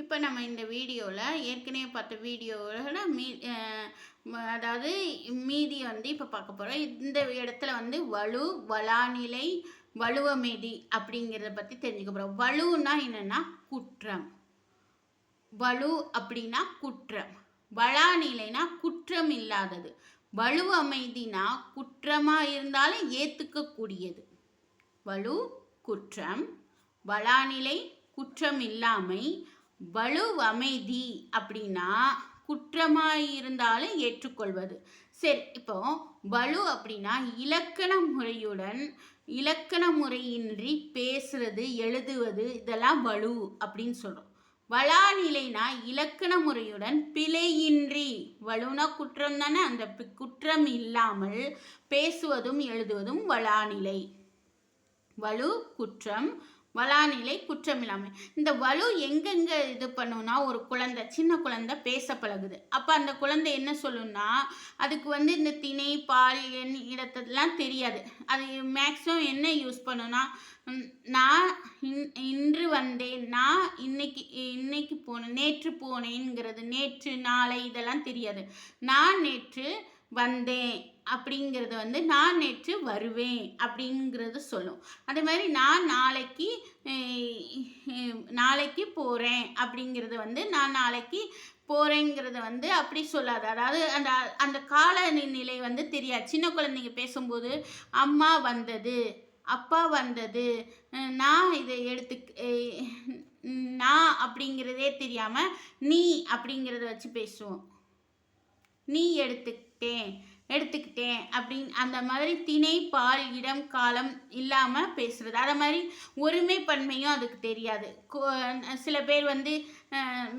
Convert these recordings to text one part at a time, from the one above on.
இப்போ நம்ம இந்த வீடியோவில் ஏற்கனவே பார்த்த வீடியோவோட மீ அதாவது மீதி வந்து இப்போ பார்க்க போகிறோம் இந்த இடத்துல வந்து வலு வளாநிலை வலுவமேதி அப்படிங்கிறத பற்றி தெரிஞ்சுக்க போகிறோம் வலுன்னா என்னென்னா குற்றம். வலு அப்படின்னா குற்றம். வளாநிலைனா குற்றம் இல்லாதது. வலு அமைதினா குற்றமாக இருந்தாலும் ஏற்றுக்கக்கூடியது வலு குற்றம். வளாநிலை குற்றம் இல்லாமை. வலு அமைதி அப்படின்னா குற்றமாக இருந்தாலும் ஏற்றுக்கொள்வது. சரி இப்போ வலு அப்படின்னா இலக்கண முறையுடன் இலக்கண முறையின்றி பேசுறது எழுதுவது இதெல்லாம் வலு அப்படின்னு சொல்கிறோம் வளாநிலைனா இலக்கண முறையுடன் பிழையின்றி வலுனா குற்றம் தானே? அந்த பி- குற்றம் இல்லாமல் பேசுவதும் எழுதுவதும் வளாநிலை. வலு குற்றம் வளாநிலை குற்றமில்லாமை. இந்த வலு எங்கெங்கே இது பண்ணுன்னா ஒரு குழந்தை சின்ன குழந்தை பேச பழகுது. அப்போ அந்த குழந்தை என்ன சொல்லுன்னா அதுக்கு வந்து இந்த திணை பால் எண் இடத்தெல்லாம் தெரியாது. அது மேக்ஸிமம் என்ன யூஸ் பண்ணுன்னா நான் இன்- இன்று வந்தேன் நான் இன்னைக்கு இன்னைக்கு போனேன் நேற்று போனேங்கிறது நேற்று நாளை இதெல்லாம் தெரியாது. நான் நேற்று வந்தேன். அப்படிங்கிறது வந்து நான் நேற்று வருவேன் அப்படிங்கிறது சொல்லும். அதே மாதிரி நான் நாளைக்கு நாளைக்கு போகிறேன் அப்படிங்கிறது வந்து நான் நாளைக்கு போகிறேங்கிறத வந்து அப்படி சொல்லாது. அதாவது அந்த அந்த கால நிலை வந்து தெரியாது. சின்ன குழந்தைங்க பேசும்போது அம்மா வந்தது அப்பா வந்தது நான் இதை எடுத்து நான் அப்படிங்கிறதே தெரியாமல் நீ அப்படிங்கிறத வச்சு பேசுவோம். நீ எடுத்துக்கிட்டேன் எடுத்துக்கிட்டேன் அப்படின்னு அந்த மாதிரி திணை பால் இடம் காலம் இல்லாமல் பேசுகிறது அதை மாதிரி ஒருமைப்பன்மையும் அதுக்கு தெரியாது. சில பேர் வந்து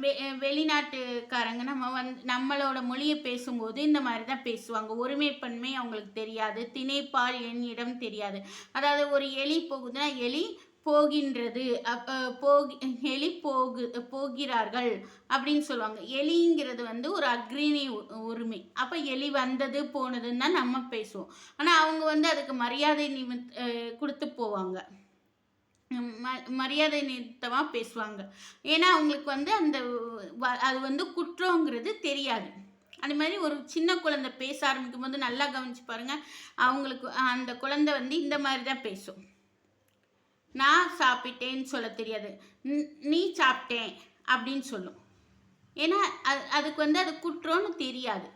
வெ- வெளிநாட்டுக்காரங்க நம்ம வந்து நம்மளோட மொழியை பேசும்போது இந்த மாதிரி தான் பேசுவாங்க. ஒருமைப்பன்மை அவங்களுக்கு தெரியாது. திணைப்பால் என் இடம் தெரியாது. அதாவது ஒரு எலி போகுதுன்னா எலி போகின்றது. போகி எலி போகு போகிறார்கள் அப்படின்னு சொல்லுவாங்க. எலிங்கிறது வந்து ஒரு அக்ரிணி உரிமை. அப்போ எலி வந்தது போனதுன்னு தான் நம்ம பேசுவோம். ஆனால் அவங்க வந்து அதுக்கு மரியாதை நிமித் கொடுத்து போவாங்க. ம- மரியாதை நிமித்தமாக பேசுவாங்க. ஏன்னா அவங்களுக்கு வந்து அந்த வ- அது வந்து குற்றங்கிறது தெரியாது. அது மாதிரி ஒரு சின்ன குழந்தை பேச ஆரம்பிக்கும் போது நல்லா கவனிச்சு பாருங்கள் அவங்களுக்கு அந்த குழந்தை வந்து இந்த மாதிரி தான் பேசும். நான் சாப்பிட்டேன்னு சொல்ல தெரியாது. நீ சாப்பிட்டேன் அப்படின்னு சொல்லும். ஏன்னா அது அதுக்கு வந்து அது குற்றம்னு தெரியாது.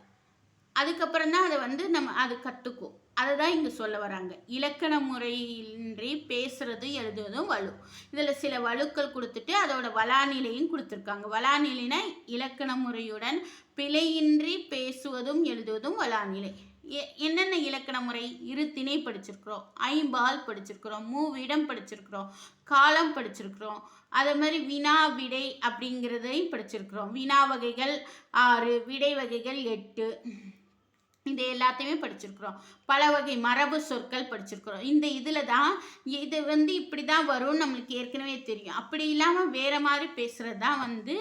அதுக்கப்புறம் தான் அதை வந்து நம்ம அது கற்றுக்கும் அதை தான் இங்கே சொல்ல வராங்க. இலக்கண முறையின்றி பேசுறது எழுதுவதும் வலு. இதில் சில வலுக்கள் கொடுத்துட்டு அதோட வளாநிலையும் கொடுத்துருக்காங்க. வளாநிலைனா இலக்கண முறையுடன் பிழையின்றி பேசுவதும் எழுதுவதும் வளாநிலை. என்னென்ன இலக்கண முறை இரு திணை படிச்சிருக்கிறோம்? ஐம்பால் படிச்சிருக்கிறோம் மூவிடம் படிச்சிருக்கிறோம் காலம் படிச்சிருக்கிறோம். அதே மாதிரி வினா விடை அப்படிங்கிறதையும் படிச்சிருக்கிறோம். வினா வகைகள் ஆறு விடை வகைகள் எட்டு. இது எல்லாத்தையுமே படிச்சிருக்கிறோம். பல வகை மரபு சொற்கள் படிச்சிருக்கிறோம். இந்த இதில் தான் இது வந்து இப்படி தான் வரும்னு நம்மளுக்கு ஏற்கனவே தெரியும். அப்படி இல்லாமல் வேறு மாதிரி பேசுகிறது தான் வந்து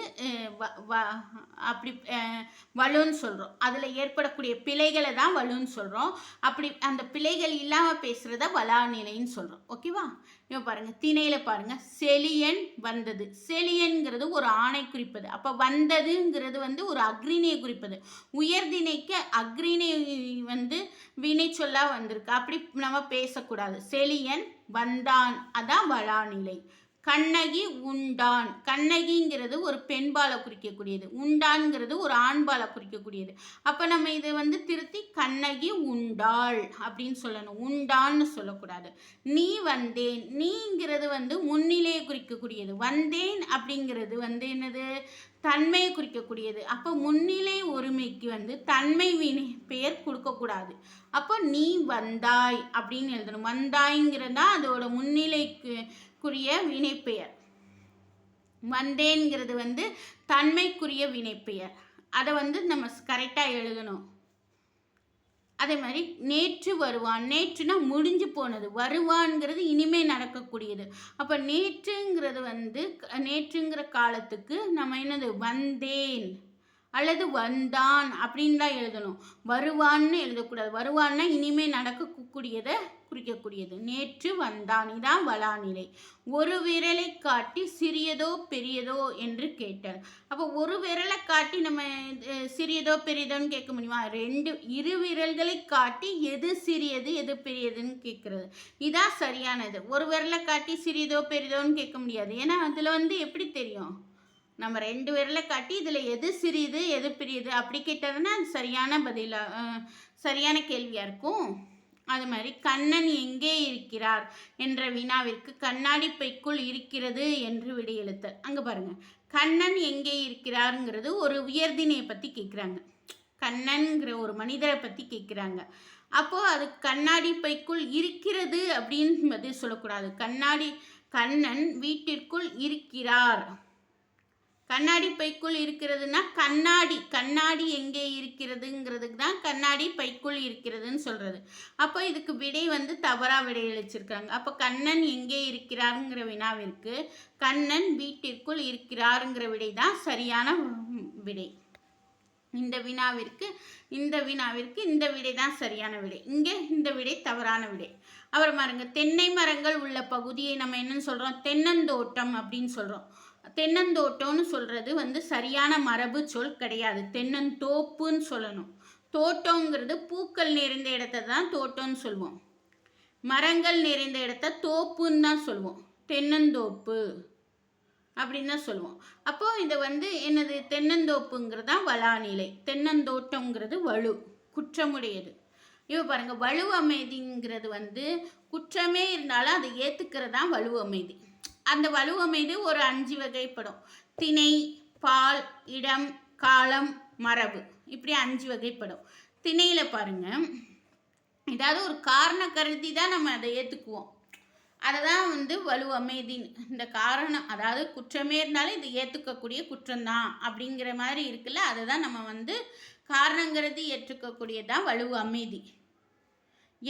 வ- வ- அப்படி வலுன்னு சொல்கிறோம் அதில் ஏற்படக்கூடிய பிழைகளை தான் வலுன்னு சொல்கிறோம் அப்படி அந்த பிழைகள் இல்லாமல் பேசுகிறத வளாநிலைன்னு சொல்கிறோம் ஓகேவா? இப்போ பாருங்கள் திணையில் பாருங்கள் செலியன் வந்தது. செலியன்கிறது ஒரு ஆணை குறிப்பது. அப்போ வந்ததுங்கிறது வந்து ஒரு அக்ரிணியை குறிப்பது. உயர்திணைக்கு அக்ரிணை வந்து வினை சொல்லாக வந்திருக்கு. அப்படி நம்ம பேசக்கூடாது. செலியன் வந்தான். அதான் வளாநிலை கண்ணகி உண்டான். கண்ணகிங்கிறது ஒரு பெண்பாலை குறிக்கக்கூடியது. உண்டான்ங்கிறது ஒரு ஆண்பாலை குறிக்கக்கூடியது. அப்போ நம்ம இதை வந்து திருத்தி கண்ணகி உண்டாள் அப்படின்னு சொல்லணும். உண்டான்னு சொல்லக்கூடாது. நீ வந்தேன். நீங்கிறது வந்து முன்னிலையை குறிக்கக்கூடியது. வந்தேன் அப்படிங்கிறது வந்து என்னது? தன்மையை குறிக்கக்கூடியது. அப்போ முன்னிலை ஒருமைக்கு வந்து தன்மை வினை பெயர் கொடுக்கக்கூடாது. அப்போ நீ வந்தாய் அப்படின்னு எழுதணும். வந்தாய்ங்கிறது தான் அதோட முன்னிலைக்கு தன்மைக்குரிய வினைப்பெயர். வந்தேன்ங்கிறது வந்து தன்மைக்குரிய வினைப்பெயர். அதை வந்து நம்ம கரெக்டாக எழுதணும். அதே மாதிரி நேற்று வருவான். நேற்றுனா முடிஞ்சு போனது. வருவான்ங்கிறது இனிமே நடக்கக்கூடியது. அப்போ நேற்றுங்கிறது வந்து நேற்றுங்கிற காலத்துக்கு நம்ம என்னது? வந்தேன் அல்லது வந்தான் அப்படின்னு தான் எழுதணும். வருவான்னு எழுதக்கூடாது. வருவான்னா இனிமே நடக்க கூடியதை குறிக்கக்கூடியது. நேற்று வந்தான். இதான் வளாநிலை. ஒரு விரலை காட்டி சிறியதோ பெரியதோ என்று கேட்டார். அப்போ ஒரு விரலை காட்டி நம்ம சிறியதோ பெரியதோன்னு கேட்க முடியுமா? ரெண்டு இரு விரல்களை காட்டி எது சிறியது எது பெரியதுன்னு கேட்குறது. இதான் சரியானது. ஒரு விரலை காட்டி சிறியதோ பெரியதோன்னு கேட்க முடியாது. ஏன்னா அதில் வந்து எப்படி தெரியும்? நம்ம ரெண்டு விரலை காட்டி இதில் எது சிறியது எது பெரியது அப்படி கேட்டதுன்னா அது சரியான பதிலாக சரியான கேள்வியாக இருக்கும். அது மாதிரி கண்ணன் எங்கே இருக்கிறார்? என்ற வினாவிற்கு கண்ணாடி பைக்குள் இருக்கிறது என்று விடையெழுத்தல் அங்கே பாருங்கள் கண்ணன் எங்கே இருக்கிறாருங்கிறது ஒரு உயர்தினையை பற்றி கேட்குறாங்க கண்ணன்கிற ஒரு மனிதரை பற்றி கேட்குறாங்க அப்போது அது கண்ணாடி பைக்குள் இருக்கிறது அப்படின்னு பதில் சொல்லக்கூடாது. கண்ணாடி கண்ணன் வீட்டிற்குள் இருக்கிறார். கண்ணாடி பைக்குள் இருக்கிறதுனா கண்ணாடி கண்ணாடி எங்கே இருக்கிறதுங்கிறதுக்கு தான் கண்ணாடி பைக்குள் இருக்கிறதுன்னு சொல்கிறது அப்போ இதுக்கு விடை வந்து தவறாக விடை அளிச்சிருக்காங்க அப்போ கண்ணன் எங்கே இருக்கிறாருங்கிற வினாவிற்கு கண்ணன் வீட்டிற்குள் இருக்கிறாருங்கிற விடை தான் சரியான விடை. இந்த வினாவிற்கு இந்த வினாவிற்கு இந்த விடை தான் சரியான விடை. இங்கே இந்த விடை தவறான விடை. அப்புறம் பாருங்க தென்னை மரங்கள் உள்ள பகுதியை நம்ம என்னன்னு சொல்கிறோம் தென்னந்தோட்டம் அப்படின்னு சொல்கிறோம் தென்னந்தோட்டம்னு சொல்கிறது வந்து சரியான மரபு சொல் கிடையாது. தென்னந்தோப்புன்னு சொல்லணும். தோட்டங்கிறது பூக்கள் நிறைந்த இடத்த தான் தோட்டம்னு சொல்லுவோம் மரங்கள் நிறைந்த இடத்த தோப்புன்னு தான் சொல்லுவோம் தென்னந்தோப்பு அப்படின்னு தான் சொல்லுவோம் அப்போது இதை வந்து என்னது? தென்னந்தோப்புங்கிறது தான் வளாநிலை. தென்னந்தோட்டங்கிறது வலு குற்றமுடையது. இப்போ பாருங்கள் வலுவமைதிங்கிறது வந்து குற்றமே இருந்தாலும் அதை ஏற்றுக்கிறது தான் வலு அமைதி. அந்த வலு அமைதி ஒரு அஞ்சு வகைப்படும். திணை பால் இடம் காலம் மரபு. இப்படி அஞ்சு வகைப்படும். திணையில் பாருங்க. ஏதாவது ஒரு காரண கருதி தான் நம்ம அதை ஏற்றுக்குவோம் அதை தான் வந்து வலு அமைதின்னு. இந்த காரணம் அதாவது குற்றமே இருந்தாலும் இது ஏற்றுக்கக்கூடிய குற்றம்தான் அப்படிங்கிற மாதிரி இருக்குல்ல? அதை தான் நம்ம வந்து காரணங்கிறது ஏற்றுக்கக்கூடியதான் வலு அமைதி.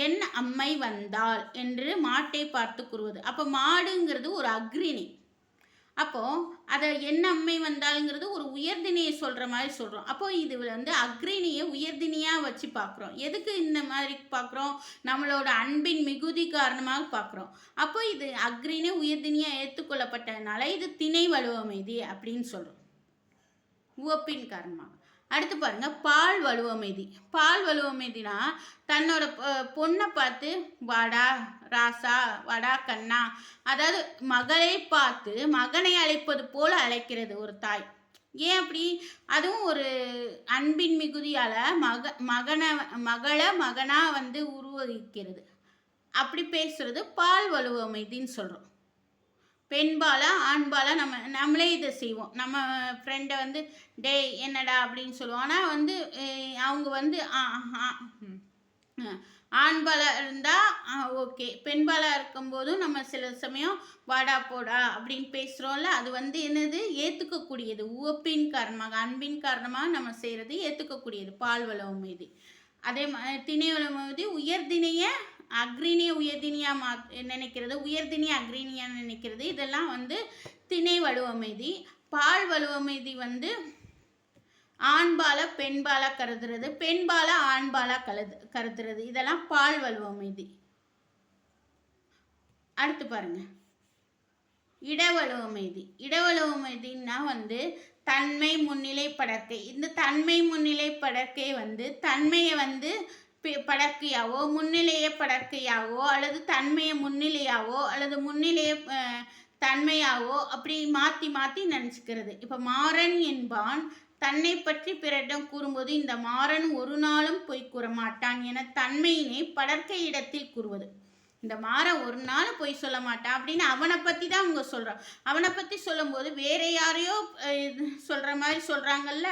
என் அம்மை வந்தாள் என்று மாட்டை பார்த்து கூறுவது. அப்போ மாடுங்கிறது ஒரு அக்ரிணி. அப்போது அதை என்ன அம்மை வந்தாளுங்கிறது ஒரு உயர்தினியை சொல்கிற மாதிரி சொல்கிறோம் அப்போது இது வந்து அக்ரிணியை உயர்தினியாக வச்சு பார்க்குறோம் எதுக்கு இந்த மாதிரி பார்க்குறோம் நம்மளோட அன்பின் மிகுதி காரணமாக பார்க்குறோம் அப்போ இது அக்ரிணி உயர்தினியாக ஏற்றுக்கொள்ளப்பட்டதுனால இது திணை வலுவமைதி அப்படின்னு சொல்கிறோம் உவப்பின் காரணமாக. அடுத்து பாருங்க பால் வலுவமைதி. பால் வலுவமைதினா தன்னோட பொ- பொண்ணை பார்த்து வாடா ராசா வாடா கண்ணா. அதாவது மகளை பார்த்து மகனை அழைப்பது போல அழைக்கிறது ஒரு தாய். ஏன் அப்படி? அதுவும் ஒரு அன்பின் மிகுதியால் மக மகனை மகளை மகனாக வந்து உருவகிக்கிறது. அப்படி பேசுறது பால் வலுவமைதின்னு சொல்கிறோம் பெண்பாலா ஆண்பாலா நம்ம நம்மளே இதை செய்வோம். நம்ம ஃப்ரெண்டை வந்து டேய் என்னடா? அப்படின்னு சொல்லுவோம். ஆனால் வந்து அவங்க வந்து ஆண்பாலாக இருந்தால் ஓகே. பெண்பாலாக இருக்கும்போதும் நம்ம சில சமயம் வாடா போடா அப்படின்னு பேசுகிறோம்ல அது வந்து என்னது? ஏற்றுக்கக்கூடியது உவப்பின் காரணமாக அன்பின் காரணமாக நம்ம செய்கிறது ஏற்றுக்கக்கூடியது பால்வளம் மீது. அதே மாதிரி திணைவளம் மீது உயர்திணைய அக்ரிணிய உயர்தினியா மா நினைக்கிறது? உயர்தினி அக்ரிணியா நினைக்கிறது. இதெல்லாம் வந்து திணை வலுவமைதி. பால் வலுவமைதி வந்து ஆண்பால பெண்பாலா கருதுறது. பெண்பால ஆண்பாலா கருது கருதுறது. இதெல்லாம் பால் வலுவமைதி. அடுத்து பாருங்க. இடவலுவமைதி இடவலுவமைதின்னா வந்து தன்மை முன்னிலை படர்க்கை இந்த தன்மை முன்னிலை படர்க்கை வந்து தன்மையை வந்து படர்க்கையாவோ முன்னிலையை படர்க்கையாவோ அல்லது தன்மையை முன்னிலையாவோ அல்லது முன்னிலையை தன்மையாவோ அப்படி மாற்றி மாற்றி நினச்சிக்கிறது. இப்போ மாறன் என்பான் தன்னை பற்றி பிறரிடம் கூறும்போது இந்த மாறன் ஒரு நாளும் பொய் கூற மாட்டான் என தன்மையினை படர்க்கை இடத்தில் கூறுவது. இந்த மாறன் ஒரு நாள் பொய் சொல்ல மாட்டான் அப்படின்னு அவனை பற்றி தான் அவங்க சொல்கிறான் அவனை பற்றி சொல்லும்போது வேற யாரையோ இது சொல்கிற மாதிரி சொல்கிறாங்கல்ல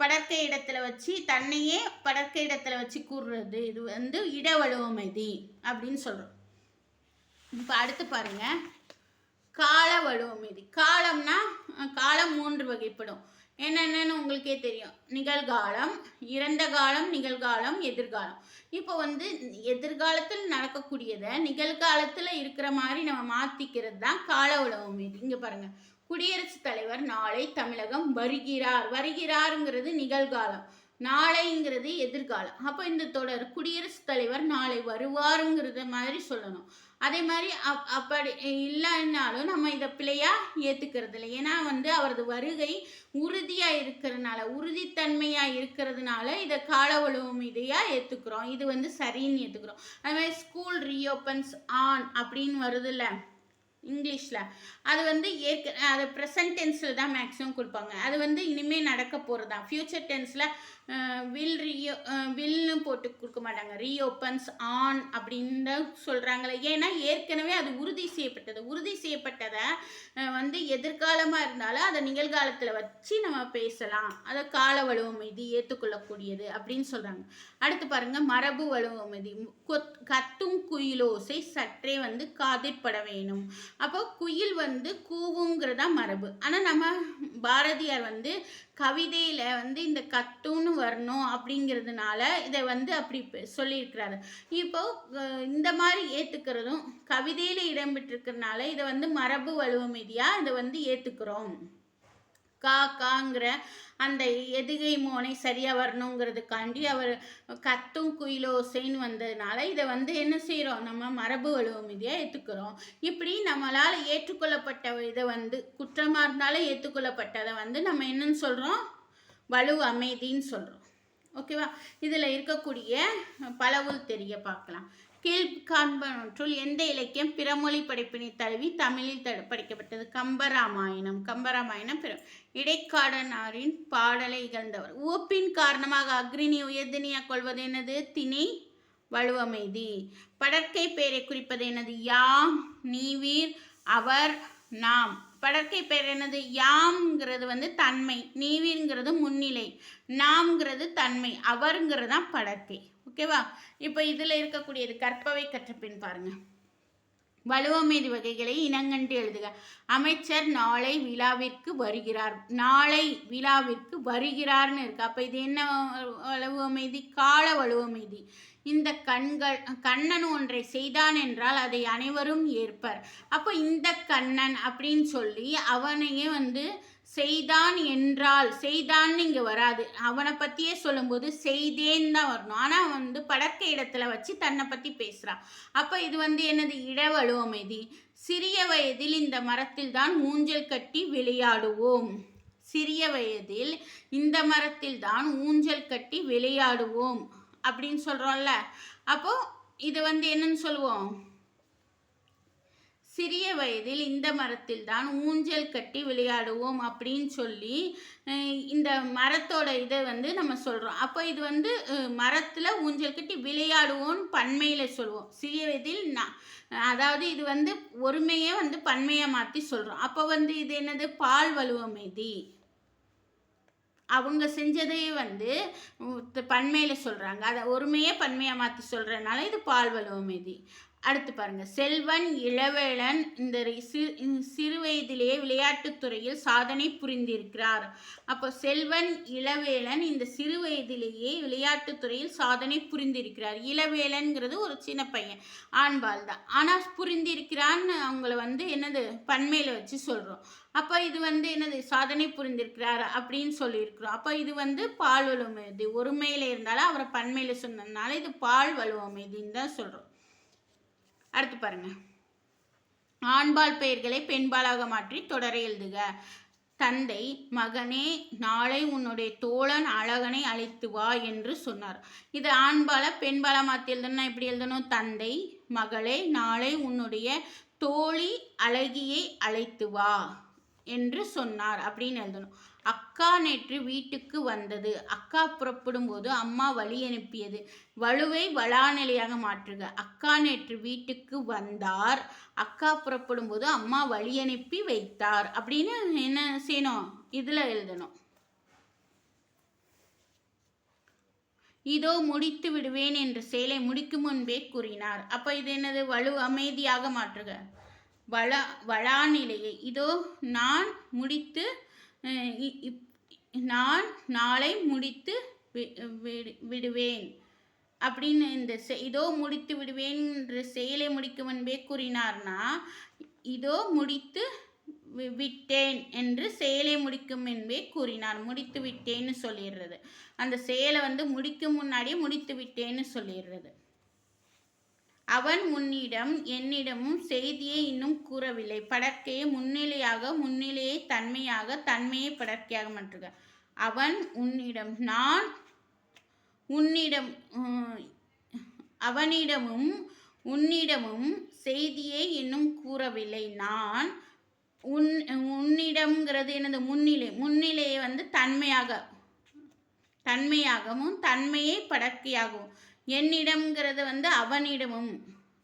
படற்கை இடத்துல வச்சு தன்னையே படற்கை இடத்துல வச்சு கூறுறது. இது வந்து இடவழுவமைதி அப்படின்னு சொல்கிறோம் இப்போ அடுத்து பாருங்க. கால வழுவமைதி காலம்னா காலம் மூன்று வகைப்படும். என்னென்னு உங்களுக்கே தெரியும். நிகழ்காலம் இறந்த காலம் நிகழ்காலம் எதிர்காலம். இப்போ வந்து எதிர்காலத்தில் நடக்கக்கூடியதை நிகழ்காலத்தில் இருக்கிற மாதிரி நம்ம மாற்றிக்கிறது தான் கால வலுவமைதி இங்கே பாருங்கள் குடியரசுத் தலைவர் நாளை தமிழகம் வருகிறார். வருகிறாருங்கிறது நிகழ்காலம். நாளைங்கிறது எதிர்காலம். அப்போ இந்த தொடர் குடியரசுத் தலைவர் நாளை வருவாருங்கிறத மாதிரி சொல்லணும். அதே மாதிரி அப் அப்படி இல்லைன்னாலும் நம்ம இதை பிழையாக ஏற்றுக்கிறது இல்லை ஏன்னா வந்து அவரது வருகை உறுதியாக இருக்கிறதுனால உறுதித்தன்மையாக இருக்கிறதுனால இதை கால இதையாக ஏற்றுக்கிறோம் இது வந்து சரின்னு ஏற்றுக்கிறோம் அதே மாதிரி ஸ்கூல் ரீஓப்பன்ஸ் ஆன் அப்படின்னு வருதுல்ல. இங்கிலீஷில். அது வந்து ஏற்க அது ப்ரெசன்ட் டென்ஸில் தான் மேக்ஸிமம் கொடுப்பாங்க. அது வந்து இனிமேல் நடக்க போகிறது தான் ஃப்யூச்சர் டென்ஸில் வில் ரீயோ வில்னு போட்டு கொடுக்க மாட்டாங்க. ரீஓப்பன்ஸ் ஆன் அப்படின்னு தான் சொல்கிறாங்களே ஏன்னா ஏற்கனவே அது உறுதி செய்யப்பட்டது. உறுதி செய்யப்பட்டதை வந்து எதிர்காலமாக இருந்தாலும் அதை நிகழ்காலத்தில் வச்சு நம்ம பேசலாம். அதை கால வலுவமைதி ஏற்றுக்கொள்ளக்கூடியது அப்படின்னு சொல்கிறாங்க அடுத்து பாருங்கள் மரபு வலுவமைதி கொத் கத்தும் குயிலோசை சற்றே வந்து காதிற்பட வேணும். அப்போ குயில் வந்து கூவுங்கிறதா மரபு. ஆனால் நம்ம பாரதியார் வந்து கவிதையில் வந்து இந்த கத்துன்னு வரணும் அப்படிங்கிறதுனால இதை வந்து அப்படி சொல்லியிருக்கிறாரு. இப்போ இந்த மாதிரி ஏற்றுக்கிறதும் கவிதையில் இடம்பெற்றிருக்கிறதுனால இதை வந்து மரபு வலுவமைதியாக இதை வந்து ஏற்றுக்கிறோம் கா காங்கிற அந்த எதுகை மோனை சரியாக வரணுங்கிறதுக்காண்டி அவர் கத்தும் குயிலோசைன்னு வந்ததுனால இதை வந்து என்ன செய்கிறோம் நம்ம மரபு வலுவமைதியாக ஏற்றுக்கிறோம் இப்படி நம்மளால் ஏற்றுக்கொள்ளப்பட்ட இதை வந்து குற்றமாக இருந்தாலும் ஏற்றுக்கொள்ளப்பட்டதை வந்து நம்ம என்னன்னு சொல்கிறோம் வலு அமைதின்னு சொல்கிறோம் ஓகேவா? இதில் இருக்கக்கூடிய பலவுள் தெரிய பார்க்கலாம். கீழ் காண்பனற்றுள் எந்த இலக்கியம் பிறமொழி படைப்பினை தழுவி தமிழில் த படிக்கப்பட்டது? கம்பராமாயணம். கம்பராமாயணம் பிற இடைக்காடனாரின் பாடலை இகழ்ந்தவர். ஓப்பின் காரணமாக அக்ரிணி உயர்தினியாக கொள்வது எனது திணை வலுவமைதி. படற்கை பெயரை குறிப்பது எனது யாம் நீவீர் அவர் நாம். படற்கை பெயர் என்னது? யாம்ங்கிறது வந்து தன்மை நீவிங்கிறது முன்னிலை நாம்ங்கிறது தன்மை அவருங்கிறது தான் படற்கை ஓகேவா இப்போ இதில் இருக்கக்கூடியது கற்பவை கற்றப்பின் பாருங்கள் வலுவமைதி வகைகளை இனங்கண்டு எழுதுக. அமைச்சர் நாளை விழாவிற்கு வருகிறார். நாளை விழாவிற்கு வருகிறார்னு இருக்கு. அப்போ இது என்ன வலுவமைதி கால வலுவமைதி இந்த கண்கள் கண்ணன் ஒன்றை செய்தான் என்றால் அதை அனைவரும் ஏற்பர். அப்போ இந்த கண்ணன் அப்படின்னு சொல்லி அவனையே வந்து செய்தான் என்றால் செய்தான்னு இங்கே வராது. அவனை பற்றியே சொல்லும்போது செய்தேன்னு தான் வரணும். ஆனால் வந்து படக்க இடத்துல வச்சு தன்னை பற்றி பேசுகிறான் அப்போ இது வந்து என்னது? இடவலுவமைதி சிறிய வயதில் இந்த மரத்தில் தான் ஊஞ்சல் கட்டி விளையாடுவோம். சிறிய வயதில் இந்த மரத்தில் தான் ஊஞ்சல் கட்டி விளையாடுவோம். அப்படின்னு சொல்கிறோம்ல அப்போ இது வந்து என்னன்னு சொல்லுவோம்? சிறிய வயதில் இந்த மரத்தில் தான் ஊஞ்சல் கட்டி விளையாடுவோம் அப்படின்னு சொல்லி இந்த மரத்தோட இதை வந்து நம்ம சொல்கிறோம் அப்போ இது வந்து மரத்தில் ஊஞ்சல் கட்டி விளையாடுவோம்னு பன்மையில் சொல்லுவோம். சிறிய வயதில் நான் அதாவது இது வந்து ஒருமையே வந்து பன்மையாக மாற்றி சொல்கிறோம் அப்போ வந்து இது என்னது? பால் வலுவமைதி அவங்க செஞ்சதையே வந்து பன்மையில் சொல்கிறாங்க அதை ஒருமையே பன்மையாக மாற்றி சொல்கிறதுனால இது பால் வலுவமைதி அடுத்து பாருங்கள் செல்வன் இளவேளன் இந்த ரி- சிறு வயதிலேயே விளையாட்டுத்துறையில் சாதனை புரிந்திருக்கிறார். அப்போ செல்வன் இளவேளன் இந்த சிறு வயதிலேயே விளையாட்டுத்துறையில் சாதனை புரிந்திருக்கிறார். இளவேளன்கிறது ஒரு சின்ன பையன் ஆண்பால் தான். ஆனால் புரிந்திருக்கிறான்னு அவங்கள வந்து என்னது பன்மையில் வச்சு சொல்கிறோம் அப்போ இது வந்து என்னது சாதனை புரிந்திருக்கிறார் அப்படின்னு சொல்லியிருக்கிறோம். அப்போ இது வந்து பால் வலுவமைதி ஒருமையில் இருந்தாலும் அவரை பன்மையில் சொன்னதுனால இது பால் வலுவமைதின்னு தான் சொல்கிறோம் அடுத்து பாருங்க. ஆண்பால் பெயர்களை பெண்பாலாக மாற்றி தொடர எழுதுக. தந்தை மகனே நாளை உன்னுடைய தோழன் அழகனை அழைத்து வா என்று சொன்னார். இது ஆண்பால பெண்பால மாற்றி எழுதணும்னா எப்படி எழுதணும்? தந்தை மகளே நாளை உன்னுடைய தோழி அழகியை அழைத்து வா என்று சொன்னார் அப்படின்னு எழுதணும். அக்கா நேற்று வீட்டுக்கு வந்தது. அக்கா புறப்படும் போது அம்மா வழி அனுப்பியது. வலுவை வளாநிலையாக மாற்றுக. அக்கா நேற்று வீட்டுக்கு வந்தார். அக்கா புறப்படும் போது அம்மா வழி அனுப்பி வைத்தார். அப்படின்னு என்ன செய்யணும்? இதில் எழுதணும். இதோ முடித்து விடுவேன் என்ற செயலை முடிக்கும் முன்பே கூறினார். அப்போ இது என்னது? வலு அமைதியாக மாற்றுக. வள வளாநிலையை. இதோ நான் முடித்து நான் நாளை முடித்து வி- விடு- விடுவேன். அப்படின்னு இந்த செ- இதோ முடித்து விடுவேன் என்ற செயலை முடிக்கும் முன்பே கூறினார்னா இதோ முடித்து வி- விட்டேன் என்று செயலை முடிக்கும் என்பே கூறினார். முடித்து விட்டேன்னு சொல்லிடுறது. அந்த செயலை வந்து முடிக்கும் முன்னாடியே முடித்து விட்டேன்னு சொல்லிடுறது. அவன் உன்னிடம் என்னிடமும் செய்தியை இன்னும் கூறவில்லை. படற்கையை முன்னிலையாக முன்னிலையை தன்மையாக தன்மையை படற்கையாக மாற்றுக. அவன் உன்னிடம் நான் உன்னிடம் அவனிடமும் உன்னிடமும் செய்தியை இன்னும் கூறவில்லை. நான் உன் உன்னிடம்ங்கிறது எனது முன்னிலை. முன்னிலையை வந்து தன்மையாக தன்மையாகவும் தன்மையை படக்கையாகவும் என்னிடம்ங்கிறது வந்து அவனிடமும்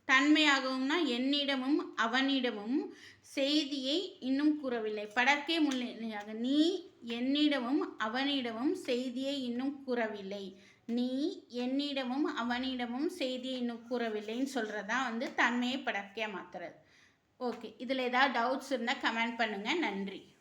தன்மையாகவும்னா என்னிடமும் அவனிடமும் செய்தியை இன்னும் கூறவில்லை. படக்கே முன்னிலையாக நீ என்னிடமும் அவனிடமும் செய்தியை இன்னும் கூறவில்லை. நீ என்னிடமும் அவனிடமும் செய்தியை இன்னும் கூறவில்லைன்னு சொல்கிறதா வந்து தன்மையை படக்கே மாற்றுறது ஓகே இதில் ஏதாவது டவுட்ஸ் இருந்தால் கமெண்ட் பண்ணுங்கள் நன்றி.